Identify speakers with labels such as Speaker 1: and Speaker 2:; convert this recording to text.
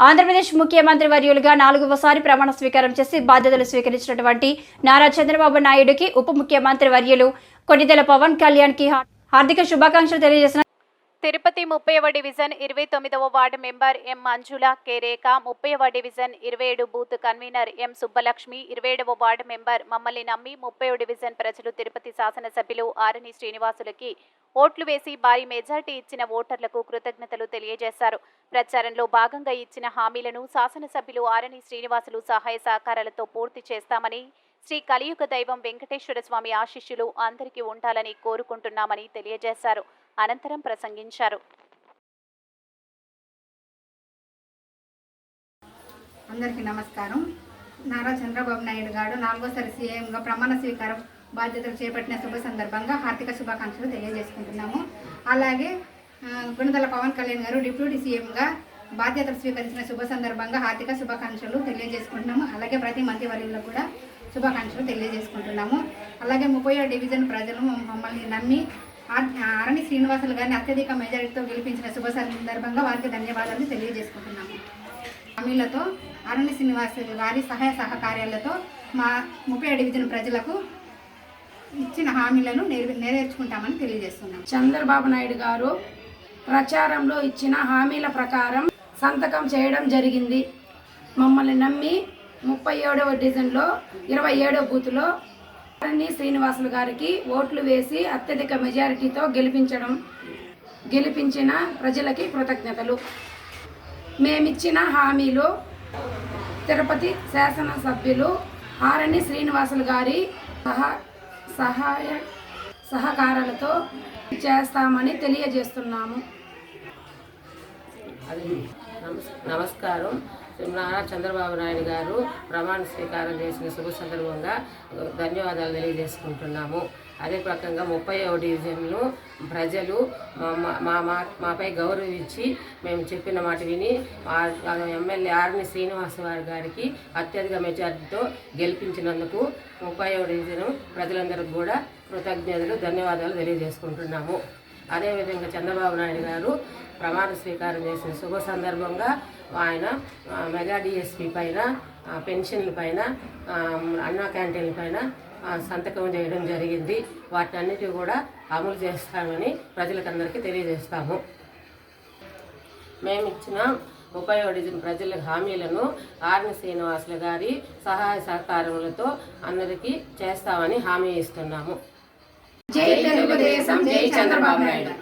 Speaker 1: ఆంధ్రప్రదేశ్ ముఖ్యమంత్రి వర్యులుగా నాలుగవసారి ప్రమాణ స్వీకారం చేసి బాధ్యతలు స్వీకరించినటువంటి నారా చంద్రబాబు నాయుడుకి ఉప ముఖ్యమంత్రి వర్యులు కొన్నిదెల పవన్ కళ్యాణ్కి హార్దిక శుభాకాంక్షలు తెలియజేసిన
Speaker 2: తిరుపతి ముప్పైవ డివిజన్ ఇరవై తొమ్మిదవ ward member M Manjula K Rekha ముప్పైవ డివిజన్ ఇరవై ఏడు బూత్ కన్వీనర్ ఎం సుబ్బలక్ష్మి ఇరవై ఏడవ వార్డు మెంబర్ మమ్మల్ని నమ్మి ముప్పై డివిజన్ ప్రజలు తిరుపతి శాసనసభ్యులు ఆరణి శ్రీనివాసులకి ఓట్లు వేసి భారీ మెజార్టీ ఇచ్చిన ఓటర్లకు కృతజ్ఞతలు తెలియజేశారు. ప్రచారంలో భాగంగా ఇచ్చిన హామీలను శాసనసభ్యులు ఆరణి శ్రీనివాసులు సహాయ సహకారాలతో పూర్తి చేస్తామని శ్రీ కలియుగ దైవం వెంకటేశ్వర స్వామి ఆశీస్సులు అందరికీ ఉండాలని కోరుకుంటున్నామని తెలియజేశారు. అనంతరం ప్రసంగించారు.
Speaker 3: అందరికీ నమస్కారం. నారా చంద్రబాబు నాయుడు గారు నాలుగోసారి సీఎంగా ప్రమాణ స్వీకారం బాధ్యతలు చేపట్టిన శుభ సందర్భంగా హార్దిక శుభాకాంక్షలు తెలియజేసుకుంటున్నాము. అలాగే గుణదల పవన్ కళ్యాణ్ గారు డిప్యూటీ సీఎంగా బాధ్యతలు స్వీకరించిన శుభ సందర్భంగా హార్దిక శుభాకాంక్షలు తెలియజేసుకుంటున్నాము. అలాగే ప్రతి మంత్రివర్యులకు కూడా శుభాకాంక్షలు తెలియజేసుకుంటున్నాము. అలాగే ముప్పై డివిజన్ ప్రజలు మమ్మల్ని నమ్మి ఆర్- ఆరణి శ్రీనివాసులు గారిని అత్యధిక మెజారిటీతో గెలిపించిన శుభ సందర్భంగా వారికి ధన్యవాదాలు తెలియజేసుకుంటున్నాము. హామీలతో అరణ్య శ్రీనివాసులు గారి సహాయ సహకార్యాలతో మా ముప్పై డివిజన్ ప్రజలకు ఇచ్చిన హామీలను నెరవేర్చుకుంటామని తెలియజేస్తున్నాం.
Speaker 4: చంద్రబాబు నాయుడు గారు ప్రచారంలో ఇచ్చిన హామీల ప్రకారం సంతకం చేయడం జరిగింది. మమ్మల్ని నమ్మి ముప్పై ఏడవ డివిజన్లో ఇరవై ఏడవ బూత్లో అరణి శ్రీనివాసులు గారికి ఓట్లు వేసి అత్యధిక మెజారిటీతో గెలిపించడం గెలిపించిన ప్రజలకి కృతజ్ఞతలు. మేమిచ్చిన హామీలు తిరుపతి శాసనసభ్యులు ఆరణి శ్రీనివాసులు గారి సహా సహాయ సహకారాలతో చేస్తామని తెలియజేస్తున్నాము.
Speaker 5: అది నమస్ నమస్కారం. నారా చంద్రబాబు నాయుడు గారు ప్రమాణ స్వీకారం చేసిన శుభ సందర్భంగా ధన్యవాదాలు తెలియజేసుకుంటున్నాము. అదే ప్రకంగా ముప్పై డివిజన్లు ప్రజలు మా మా- మా మా- మాపై గౌరవించి మేము చెప్పిన మాట విని ఎమ్మెల్యే ఆర్ని శ్రీనివాస వారి గారికి అత్యధిక మెజార్టీతో గెలిపించినందుకు ముప్పై డివిజన్ ప్రజలందరికీ కూడా కృతజ్ఞతలు ధన్యవాదాలు తెలియజేసుకుంటున్నాము. అదేవిధంగా చంద్రబాబు నాయుడు గారు ప్రమాణ స్వీకారం చేసిన శుభ సందర్భంగా ఆయన మెగా డిఎస్పీ పైన పెన్షన్ల పైన అన్నా క్యాంటీన్ల పైన సంతకం చేయడం జరిగింది. వాటన్నిటి కూడా అమలు చేస్తామని ప్రజలకందరికీ తెలియజేస్తాము. మేము ఇచ్చిన ముప్పై ప్రజల హామీలను ఆర్ని శ్రీనివాసులు గారి సహాయ సహకారములతో అందరికీ చేస్తామని హామీ ఇస్తున్నాము.
Speaker 4: జై తెలుగుదేశం జై చంద్రబాబు నాయుడు.